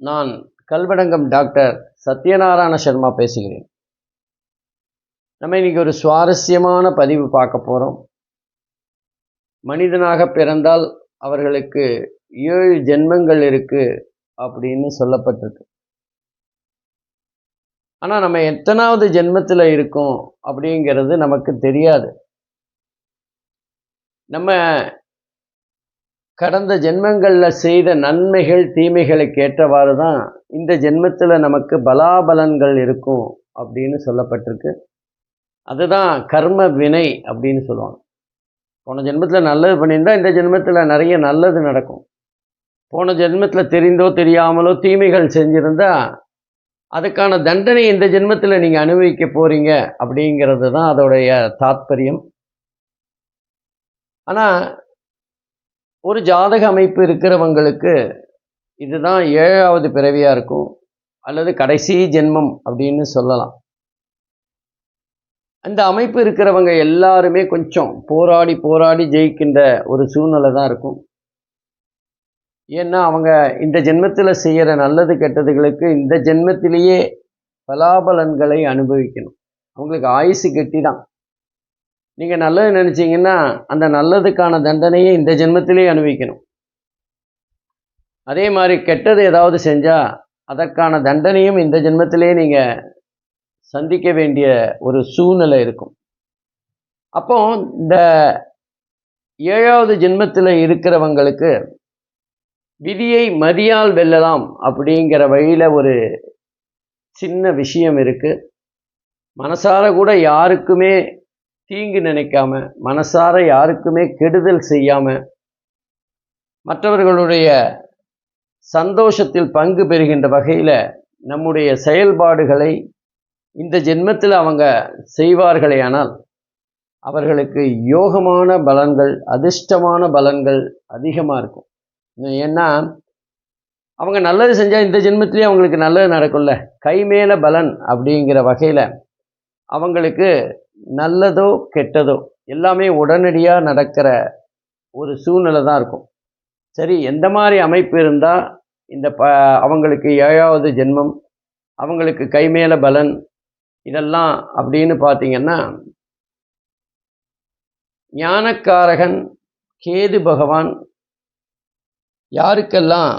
நான் கல்வடங்கம் டாக்டர் சத்யநாராயண சர்மா பேசுகிறேன். நம்ம இன்னைக்கு ஒரு சுவாரஸ்யமான பதிவு பார்க்க போகிறோம் மனிதனாக பிறந்தால் அவர்களுக்கு ஏழு ஜென்மங்கள் இருக்குது அப்படின்னு சொல்லப்பட்டிருக்கு. ஆனால் நம்ம எத்தனாவது ஜென்மத்தில் இருக்கோம் அப்படிங்கிறது நமக்கு தெரியாது. நம்ம கடந்த ஜென்மங்களில் செய்த நன்மைகள் தீமைகளுக்கு ஏற்றவாறு தான் இந்த ஜென்மத்தில் நமக்கு பலாபலன்கள் இருக்கும் அப்படின்னு சொல்லப்பட்டிருக்கு. அதுதான் கர்ம வினை அப்படின்னு சொல்லுவாங்க. போன ஜென்மத்தில் நல்லது பண்ணியிருந்தால் இந்த ஜென்மத்தில் நிறைய நல்லது நடக்கும். போன ஜென்மத்தில் தெரிந்தோ தெரியாமலோ தீமைகள் செஞ்சுருந்தா அதுக்கான தண்டனை இந்த ஜென்மத்தில் நீங்கள் அனுபவிக்க போகிறீங்க அப்படிங்கிறது தான் அதோடைய தாத்பரியம். ஆனால் ஒரு ஜாதக அமைப்பு இருக்கிறவங்களுக்கு இதுதான் ஏழாவது பிறவியாக இருக்கும். அல்லது கடைசி ஜென்மம் அப்படின்னு சொல்லலாம். அந்த அமைப்பு இருக்கிறவங்க எல்லாருமே கொஞ்சம் போராடி போராடி ஜெயிக்கின்ற ஒரு சூழ்நிலை தான் இருக்கும். ஏன்னா அவங்க இந்த ஜென்மத்தில் செய்கிற நல்லது கெட்டதுகளுக்கு இந்த ஜென்மத்திலேயே பலாபலன்களை அனுபவிக்கணும். அவங்களுக்கு ஆயுசு கெட்டி தான் நீங்கள் நல்லது நினச்சிங்கன்னா அந்த நல்லதுக்கான தண்டனையை இந்த ஜென்மத்திலேயே அனுபவிக்கணும். அதே மாதிரி கெட்டது ஏதாவது செஞ்சால் அதற்கான தண்டனையும் இந்த ஜென்மத்திலே நீங்கள் சந்திக்க வேண்டிய ஒரு சூழ்நிலை இருக்கும். அப்போ இந்த ஏழாவது ஜென்மத்தில் இருக்கிறவங்களுக்கு விதியை மதியால் வெல்லலாம் அப்படிங்கிற வழியில் ஒரு சின்ன விஷயம் இருக்குது மனசார கூட யாருக்குமே தீங்கு நினைக்காம மனசார யாருக்குமே கெடுதல் செய்யாம மற்றவர்களுடைய சந்தோஷத்தில் பங்கு பெறுகின்ற வகையில் நம்முடைய செயல்பாடுகளை இந்த ஜென்மத்தில் அவங்க செய்வார்களே ஆனால் அவர்களுக்கு யோகமான பலன்கள் அதிர்ஷ்டமான பலன்கள் அதிகமாக இருக்கும். ஏன்னா அவங்க நல்லது செஞ்சால் இந்த ஜென்மத்திலேயே அவங்களுக்கு நல்லது நடக்கும்ல. கை மேல பலன் அப்படிங்கிற வகையில் அவங்களுக்கு நல்லதோ கெட்டதோ எல்லாமே உடனடியாக நடக்கிற ஒரு சூழ்நிலை தான் இருக்கும். சரி எந்த மாதிரி அமைப்பு இருந்தால் இந்த ப அவங்களுக்கு ஏழாவது ஜென்மம் அவங்களுக்கு கைமேல பலன் இதெல்லாம் அப்படின்னு பார்த்தீங்கன்னா ஞானக்காரகன் கேது பகவான் யாருக்கெல்லாம்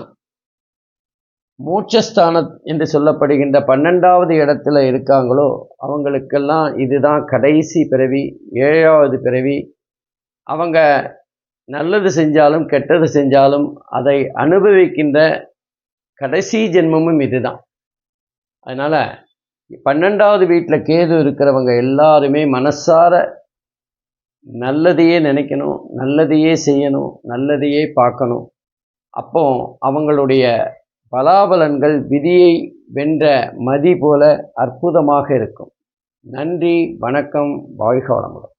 மோட்சஸ்தானம் என்று சொல்லப்படுகின்ற பன்னெண்டாவது இடத்துல இருக்காங்களோ அவங்களுக்கெல்லாம் இதுதான் கடைசி பிறவி ஏழாவது பிறவி. அவங்க நல்லது செஞ்சாலும் கெட்டது செஞ்சாலும் அதை அனுபவிக்கின்ற கடைசி ஜென்மமும் இதுதான். அதனால் பன்னெண்டாவது வீட்டில் கேது இருக்கிறவங்க எல்லாருமே மனசார நல்லதையே நினைக்கணும் நல்லதையே செய்யணும் நல்லதையே பார்க்கணும். அப்போ அவங்களுடைய பலாபலன்கள் விதியை வென்ற மதி போல அற்புதமாக இருக்கும். நன்றி வணக்கம் வாழ்க வளமுடன்.